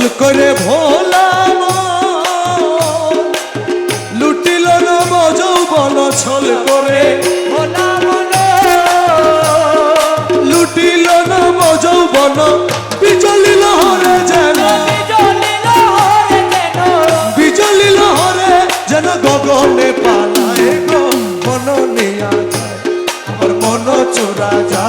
ভুল করে ভোলাম লুটিল বজৌ বল ছল করে লুটিল নবজৌ বন বিচলিল হরে যেন। বিচলিল হরে যেন। গগনে পালায় মন নিয়া যায় মন চোরা যায়।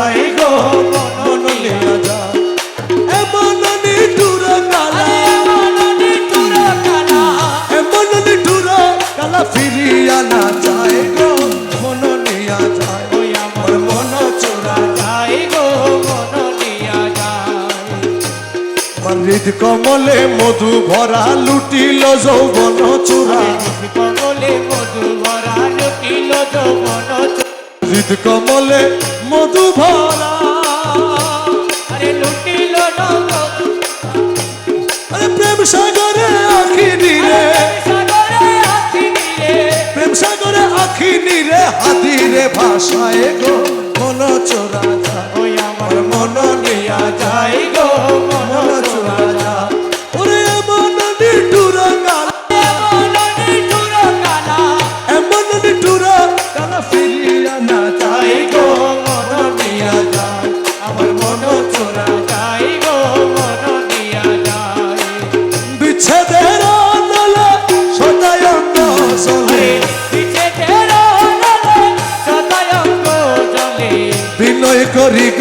কমলে মধু ভরা লুটিল যৌবন চূড়া। কমলে মধু ভরা লুটিল যৌবন হৃদ কমলে মধু ভরা। লুটিল যৌবন দেখিনি রে হাতিরে ভাষায় গো। মন চোরা যায় আমার মন নিয়া যায় গো। Rigor, Rigor.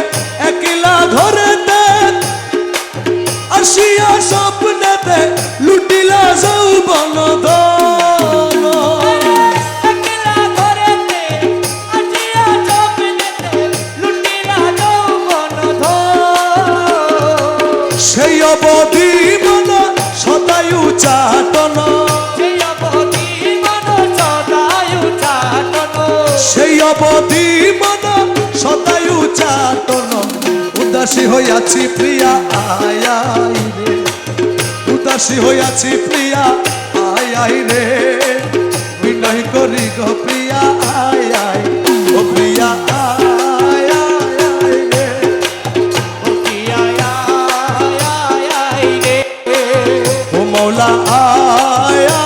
যুবতী মন সদাই উচাটন উদাসী হইয়াছি প্রিয়া আয়াই রে। উদাসী হইয়াছি প্রিয়া আয়াই রে। বিনয় করি গো প্রিয়া আয়াই ও প্রিয়া মৌলা আয়া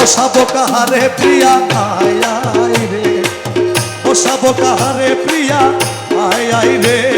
বসাব কাহারে প্রিয়া আয় আয় রে। বসাব কাহারে প্রিয়া আয় আয় রে।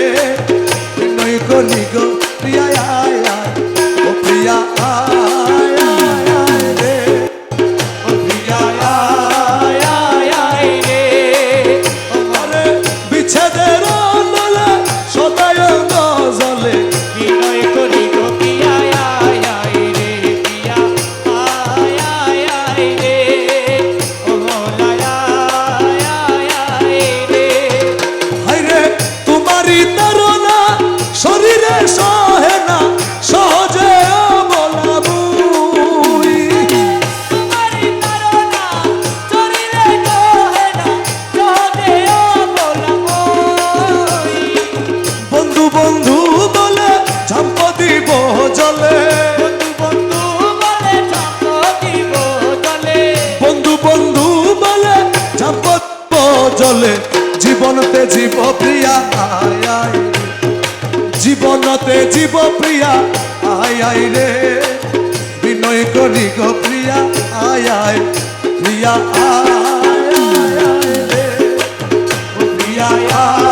মনতে জীব প্রিয়া। আয় আয় রে। বিনয় করি গো প্রিয়া। আয় আয় প্রিয়া আয় প্রিয়া, আয়।